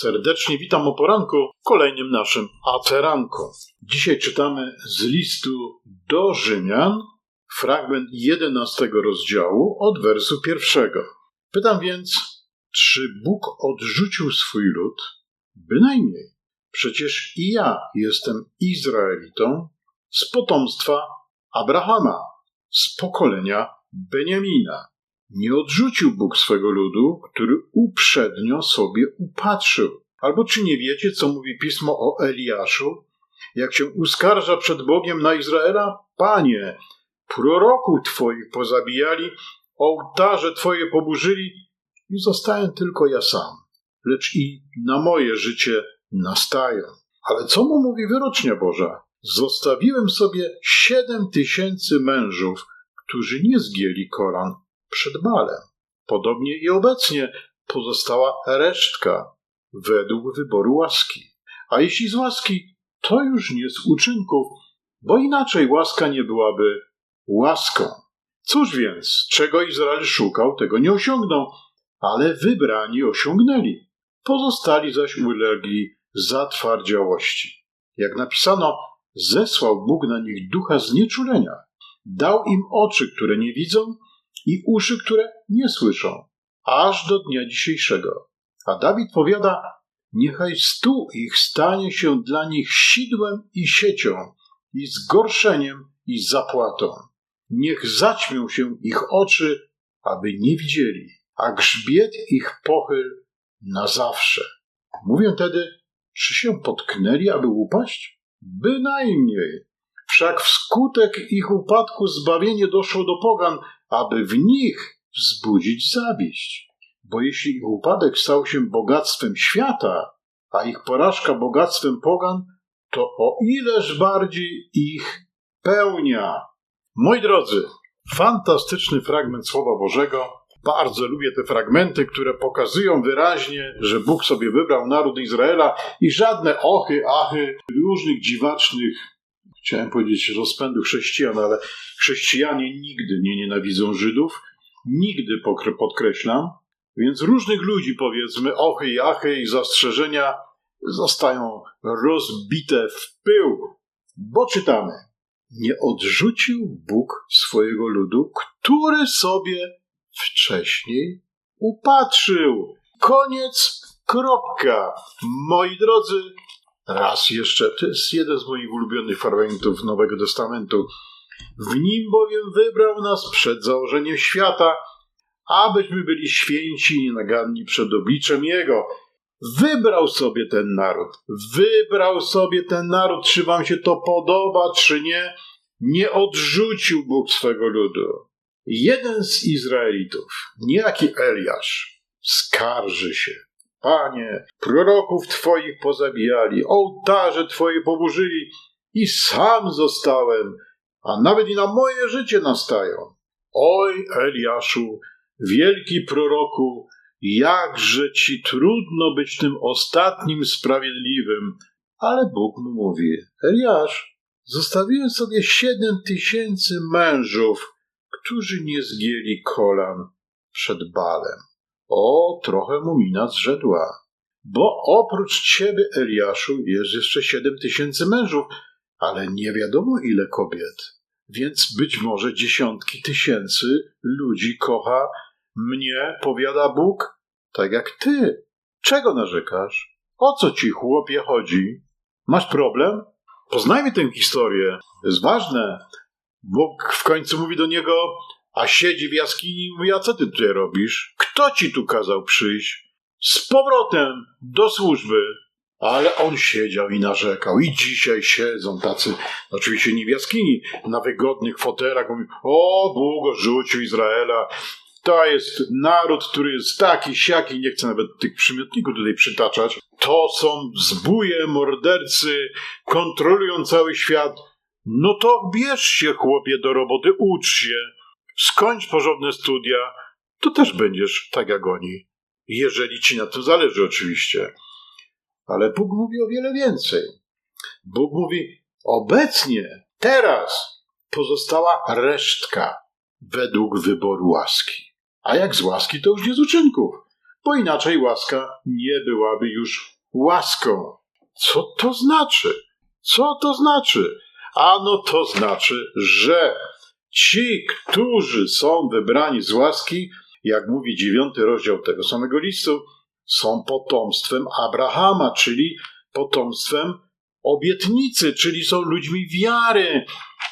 Serdecznie witam o poranku w kolejnym naszym Aceranko. Dzisiaj czytamy z listu do Rzymian, fragment 11 rozdziału od wersu pierwszego. Pytam więc, czy Bóg odrzucił swój lud? Bynajmniej. Przecież i ja jestem Izraelitą z potomstwa Abrahama, z pokolenia Beniamina. Nie odrzucił Bóg swego ludu, który uprzednio sobie upatrzył. Albo czy nie wiecie, co mówi pismo o Eliaszu? Jak się uskarża przed Bogiem na Izraela? Panie, proroków Twoich pozabijali, ołtarze Twoje poburzyli i zostałem tylko ja sam. Lecz i na moje życie nastają. Ale co mu mówi wyrocznia Boża? Zostawiłem sobie siedem tysięcy mężów, którzy nie zgięli kolan przed balem. Podobnie i obecnie pozostała resztka według wyboru łaski. A jeśli z łaski, to już nie z uczynków, bo inaczej łaska nie byłaby łaską. Cóż więc, czego Izrael szukał, tego nie osiągnął, ale wybrani osiągnęli. Pozostali zaś ulegli zatwardziałości. Jak napisano, zesłał Bóg na nich ducha znieczulenia. Dał im oczy, które nie widzą, i uszy, które nie słyszą, aż do dnia dzisiejszego. A Dawid powiada, niechaj stół ich stanie się dla nich sidłem i siecią, i zgorszeniem i zapłatą. Niech zaćmią się ich oczy, aby nie widzieli, a grzbiet ich pochyl na zawsze. Mówię tedy, czy się potknęli, aby upaść? Bynajmniej. Wszak wskutek ich upadku zbawienie doszło do pogan, aby w nich wzbudzić zawiść. Bo jeśli ich upadek stał się bogactwem świata, a ich porażka bogactwem pogan, to o ileż bardziej ich pełnia. Moi drodzy, fantastyczny fragment Słowa Bożego. Bardzo lubię te fragmenty, które pokazują wyraźnie, że Bóg sobie wybrał naród Izraela i żadne ochy, achy różnych dziwacznych chciałem powiedzieć rozpędu chrześcijan, ale chrześcijanie nigdy nie nienawidzą Żydów, nigdy podkreślam, więc różnych ludzi, powiedzmy, ochy i achy i zastrzeżenia zostają rozbite w pył, bo czytamy, nie odrzucił Bóg swojego ludu, który sobie wcześniej upatrzył. Koniec, kropka. Moi drodzy, Raz jeszcze, to jest jeden z moich ulubionych fragmentów Nowego Testamentu. W nim bowiem wybrał nas przed założeniem świata, abyśmy byli święci i nienaganni przed obliczem Jego. Wybrał sobie ten naród. Wybrał sobie ten naród, czy wam się to podoba, czy nie. Nie odrzucił Bóg swego ludu. Jeden z Izraelitów, niejaki Eliasz, skarży się Panie, proroków Twoich pozabijali, ołtarze Twoje poburzyli i sam zostałem, a nawet i na moje życie nastają. Oj, Eliaszu, wielki proroku, jakże ci trudno być tym ostatnim sprawiedliwym. Ale Bóg mu mówi, Eliasz, zostawiłem sobie siedem tysięcy mężów, którzy nie zgięli kolan przed Balem. O, trochę mu mina zrzedła. Bo oprócz ciebie, Eliaszu, jest jeszcze siedem tysięcy mężów, ale nie wiadomo ile kobiet. Więc być może dziesiątki tysięcy ludzi kocha mnie, powiada Bóg, tak jak ty. Czego narzekasz? O co ci, chłopie, chodzi? Masz problem? Poznajmy tę historię. To jest ważne. Bóg w końcu mówi do niego: a siedzi w jaskini i mówi, a co ty tutaj robisz? Kto ci tu kazał przyjść? Z powrotem do służby. Ale on siedział i narzekał. I dzisiaj siedzą tacy, oczywiście nie w jaskini, na wygodnych fotelach. Mówi, o, długo rzucił Izraela. To jest naród, który jest taki, siaki, nie chcę nawet tych przymiotników tutaj przytaczać. To są zbóje, mordercy, kontrolują cały świat. No to bierz się, chłopie, do roboty, ucz się skończ porządne studia, to też będziesz tak jak oni. Jeżeli ci na tym zależy, oczywiście. Ale Bóg mówi o wiele więcej. Bóg mówi, obecnie, teraz pozostała resztka według wyboru łaski. A jak z łaski, to już nie z uczynków. bo inaczej łaska nie byłaby już łaską. Co to znaczy? Co to znaczy? Ano to znaczy, że ci, którzy są wybrani z łaski, jak mówi dziewiąty rozdział tego samego listu, są potomstwem Abrahama, czyli potomstwem obietnicy, czyli są ludźmi wiary.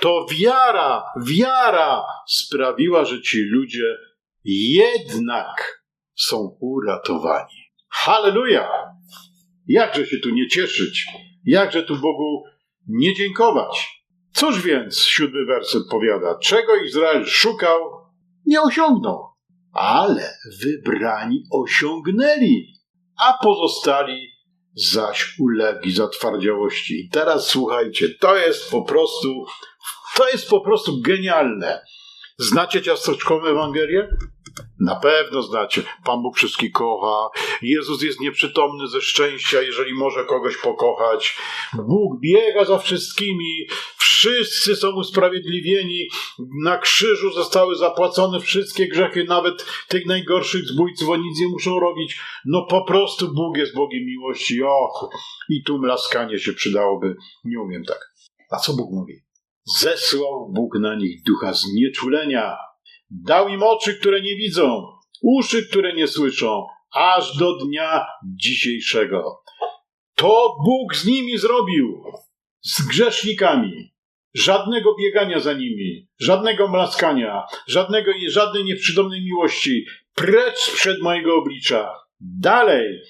To wiara, wiara sprawiła, że ci ludzie jednak są uratowani. Halleluja! Jakże się tu nie cieszyć? Jakże tu Bogu nie dziękować? Cóż więc, siódmy werset powiada, czego Izrael szukał, nie osiągnął, ale wybrani osiągnęli, a pozostali zaś ulegli zatwardziałości. I teraz słuchajcie, to jest po prostu, to jest po prostu genialne. Znacie ciasteczkową Ewangelię? Na pewno znacie. Pan Bóg wszystkich kocha. Jezus jest nieprzytomny ze szczęścia, jeżeli może kogoś pokochać. Bóg biega za wszystkimi. Wszyscy są usprawiedliwieni. Na krzyżu zostały zapłacone wszystkie grzechy, nawet tych najgorszych zbójców. Oni nic nie muszą robić. No po prostu Bóg jest Bogiem miłości. Och, i tu mlaskanie się przydałoby. Nie umiem tak. A co Bóg mówi? Zesłał Bóg na nich ducha znieczulenia Dał im oczy, które nie widzą, uszy, które nie słyszą, aż do dnia dzisiejszego. To Bóg z nimi zrobił, z grzesznikami. Żadnego biegania za nimi, żadnego mlaskania, żadnego, żadnej nieprzytomnej miłości. Precz przed mojego oblicza. Dalej,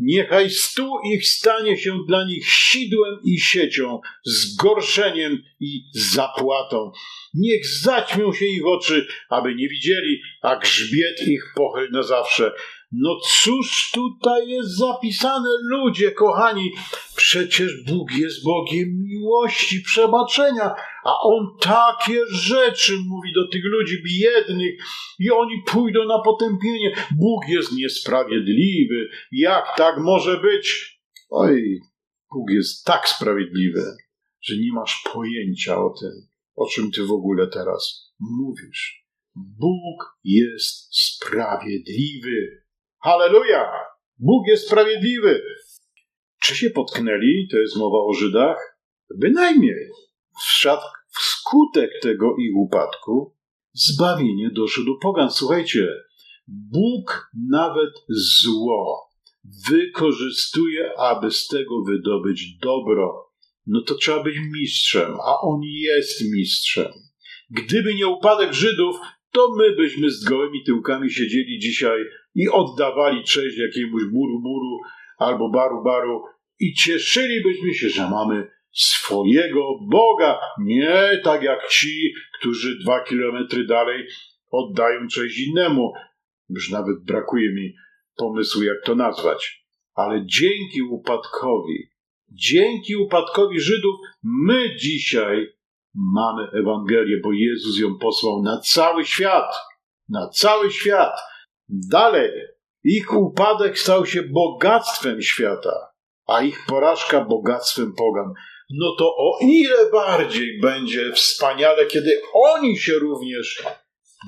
Niechaj stu ich stanie się dla nich sidłem i siecią, zgorszeniem i zapłatą. Niech zaćmią się ich oczy, aby nie widzieli, a grzbiet ich pochyl na zawsze. No cóż tutaj jest zapisane, ludzie kochani? Przecież Bóg jest Bogiem miłości, przebaczenia, a On takie rzeczy mówi do tych ludzi biednych i oni pójdą na potępienie. Bóg jest niesprawiedliwy. Jak tak może być? Oj, Bóg jest tak sprawiedliwy, że nie masz pojęcia o tym, o czym ty w ogóle teraz mówisz. Bóg jest sprawiedliwy. Halleluja! Bóg jest sprawiedliwy. Czy się potknęli? To jest mowa o Żydach? Bynajmniej. Wszak wskutek tego ich upadku zbawienie doszło do pogan. Słuchajcie, Bóg nawet zło wykorzystuje, aby z tego wydobyć dobro. No to trzeba być mistrzem, a on jest mistrzem. Gdyby nie upadek Żydów, to my byśmy z gołymi tyłkami siedzieli dzisiaj i oddawali cześć jakiemuś buru buru albo baru baru i cieszylibyśmy się, że mamy swojego Boga, nie tak jak ci, którzy dwa kilometry dalej oddają cześć innemu. Już nawet brakuje mi pomysłu, jak to nazwać. Ale dzięki upadkowi, dzięki upadkowi Żydów, my dzisiaj mamy Ewangelię, bo Jezus ją posłał na cały świat. Na cały świat. Dalej, ich upadek stał się bogactwem świata, a ich porażka bogactwem pogan. No to o ile bardziej będzie wspaniale, kiedy oni się również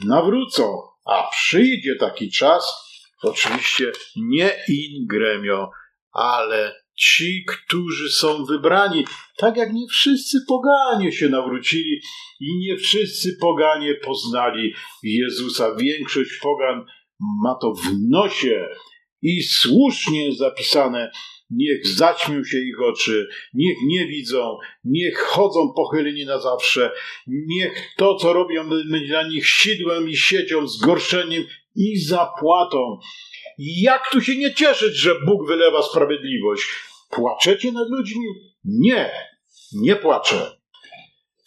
nawrócą, a przyjdzie taki czas, oczywiście nie in gremio, ale ci, którzy są wybrani, tak jak nie wszyscy poganie się nawrócili i nie wszyscy poganie poznali Jezusa. Większość pogan ma to w nosie i słusznie zapisane. Niech zaćmią się ich oczy, niech nie widzą, niech chodzą pochyleni na zawsze, niech to, co robią, będzie dla nich sidłem i siecią, zgorszeniem i zapłatą. Jak tu się nie cieszyć, że Bóg wylewa sprawiedliwość? Płaczecie nad ludźmi? Nie, nie płaczę.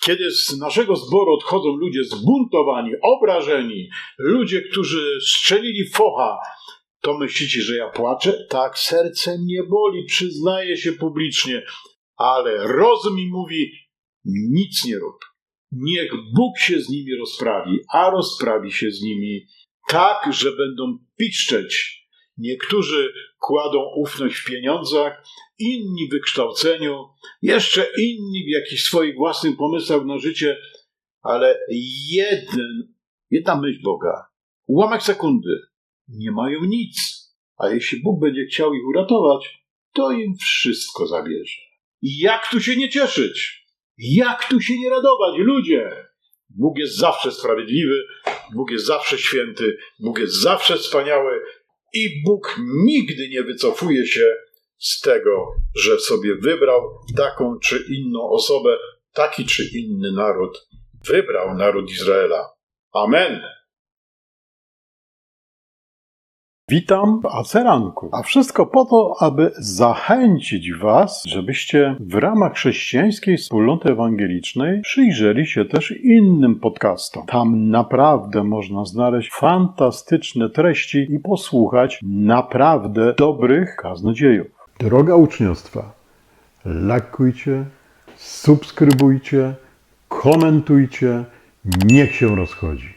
Kiedy z naszego zboru odchodzą ludzie zbuntowani, obrażeni, ludzie, którzy strzelili focha, to myślicie, że ja płaczę? Tak, serce mnie boli, przyznaję się publicznie, ale rozum mi mówi: nic nie rób. Niech Bóg się z nimi rozprawi, a rozprawi się z nimi tak, że będą piszczeć. Niektórzy kładą ufność w pieniądzach, inni w wykształceniu, jeszcze inni w jakichś swoich własnych pomysłach na życie, ale jeden, jedna myśl Boga, ułamek sekundy, nie mają nic. A jeśli Bóg będzie chciał ich uratować, to im wszystko zabierze. I jak tu się nie cieszyć? Jak tu się nie radować, ludzie? Bóg jest zawsze sprawiedliwy, Bóg jest zawsze święty, Bóg jest zawsze wspaniały i Bóg nigdy nie wycofuje się z tego, że sobie wybrał taką czy inną osobę, taki czy inny naród. Wybrał naród Izraela. Amen. Witam w Aceranku, a wszystko po to, aby zachęcić Was, żebyście w ramach chrześcijańskiej wspólnoty ewangelicznej przyjrzeli się też innym podcastom. Tam naprawdę można znaleźć fantastyczne treści i posłuchać naprawdę dobrych kaznodziejów. Droga uczniostwa, lajkujcie, subskrybujcie, komentujcie, niech się rozchodzi.